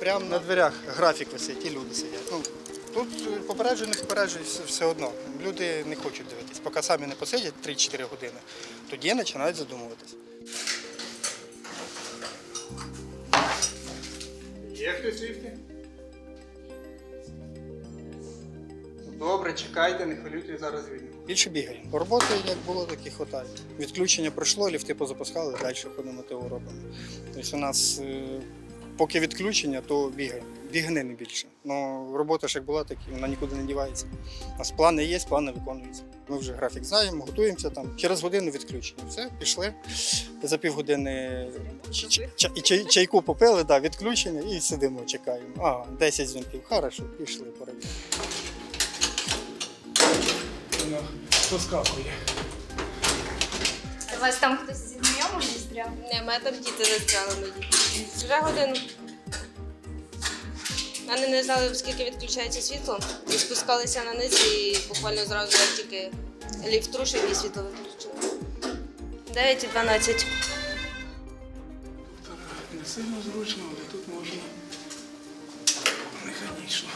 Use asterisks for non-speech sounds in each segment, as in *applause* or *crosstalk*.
Прямо на дверях графік висить, і люди сидять. Ну, тут попереджую, не попереджую, все- одно. Люди не хочуть дивитись. Поки самі не посидять 3-4 години, тоді починають задумуватись. Є хтось ліфти? Добре, чекайте, не хвилюйте, зараз вийдемо. Більше бігаємо. Роботи як було, так і хватає. Відключення пройшло, ліфти позапускали, далі ходимо ТО робимо. Тобто у нас е, поки відключення, то бігаємо. Бігни не більше. Ну, робота ж як була, так і вона нікуди не дівається. У нас плани є, плани виконуються. Ми вже графік знаємо, готуємося там. Через годину відключення. Все, пішли. За півгодини чай- чай- чайку попили, да, відключення і сидимо, чекаємо. Ага, 10 дзвінків. Хорошо, пішли поробили. Воно поскакує. У вас там хтось зі знайомих застряв? Не, мене там діти застряли мої. Вже годину. Вони не знали, скільки відключається світло, і спускалися на низ і буквально зразу, як тільки ліфт рушив і світло виключили. 9 і 12. Не сильно зручно, але тут можна механічно.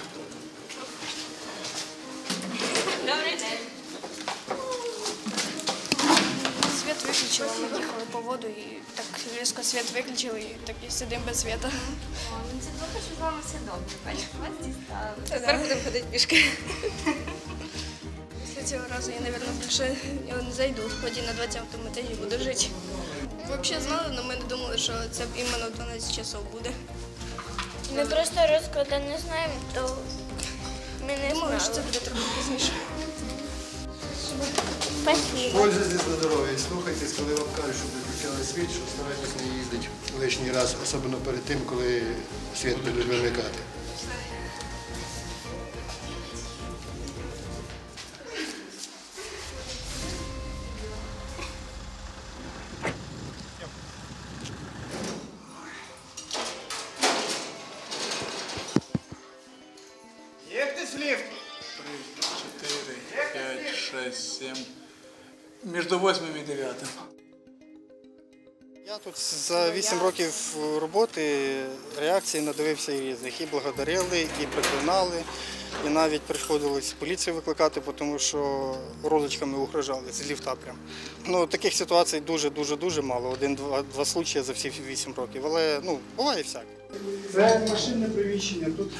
выключила, мы ехали по воду и так резко свет выключил, и так и сидим без света. О, ну це добре, що з вами все добре. Бачите, вас дістали. Тепер будемо ходити пішки. После цього разу я, наверное, більше не зайду, хоч і на 20-му етажі буду жити. Взагалі знали, але ми не думали, що це іменно в 12 часов буде. Ми просто розкладу не знаємо, то ми не Думали, що це знали. буде трохи пізніше. Спасибо. Пользуйтесь на здоров'я і слухайтесь, коли вам кажуть, щоб виключали світ, що старайтесь не їздити лишній раз, особливо перед тим, коли світ буде вимикати. Є хтось ліфт? Три, чотири, п'ять, шесть, сім. Між восьмим і дев'ятим. Я тут за 8 років роботи реакції надивився і різних. І благодарили, і проклинали, і навіть приходилось поліцію викликати, тому що розочками угрожали з ліфта прям. Ну, таких ситуацій дуже-дуже дуже мало. Один-два два случаї за всі 8 років. Але ну, буває всяке. Це машинне приміщення. Тут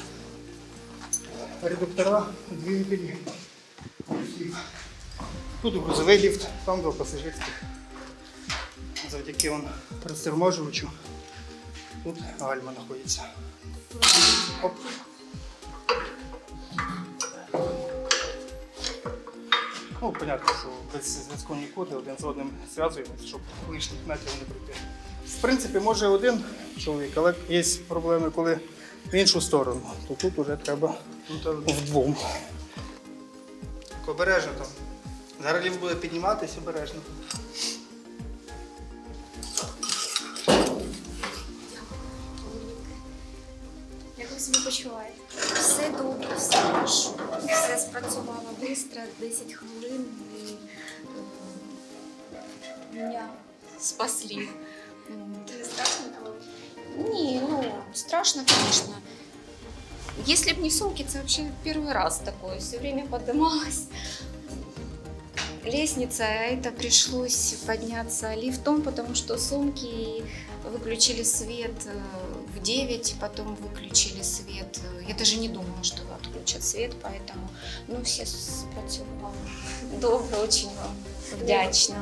редуктора, двигателі. Тут грузовий ліфт, там два пасажирських завдяки он розтормажувачу. Тут гальма знаходиться. Оп. Ну, понятно, що без зв'язку нікуди один з одним зв'язуємося, щоб лишніх метрів не пройти. В принципі, може один чоловік, але є проблеми, коли в іншу сторону, то тут вже треба вдвом. Обережно там. Зараз ліфт буде підніматися обережно. Як ви себе почуваєте? Все добре, все хорошо. Все спрацювало швидко, 10 хвилин і е, мене спасли. Не страшно було? Не, ну, страшно, конечно. Если бы не сумки, это вообще первый раз такое. Все время поднималась. Лестница, а это пришлось подняться лифтом, потому что сумки выключили свет э, в 9, потом выключили свет. Я даже не думала, что отключат свет, поэтому, ну, все спрацювали. *laughs* Добре, очень вам вдячна.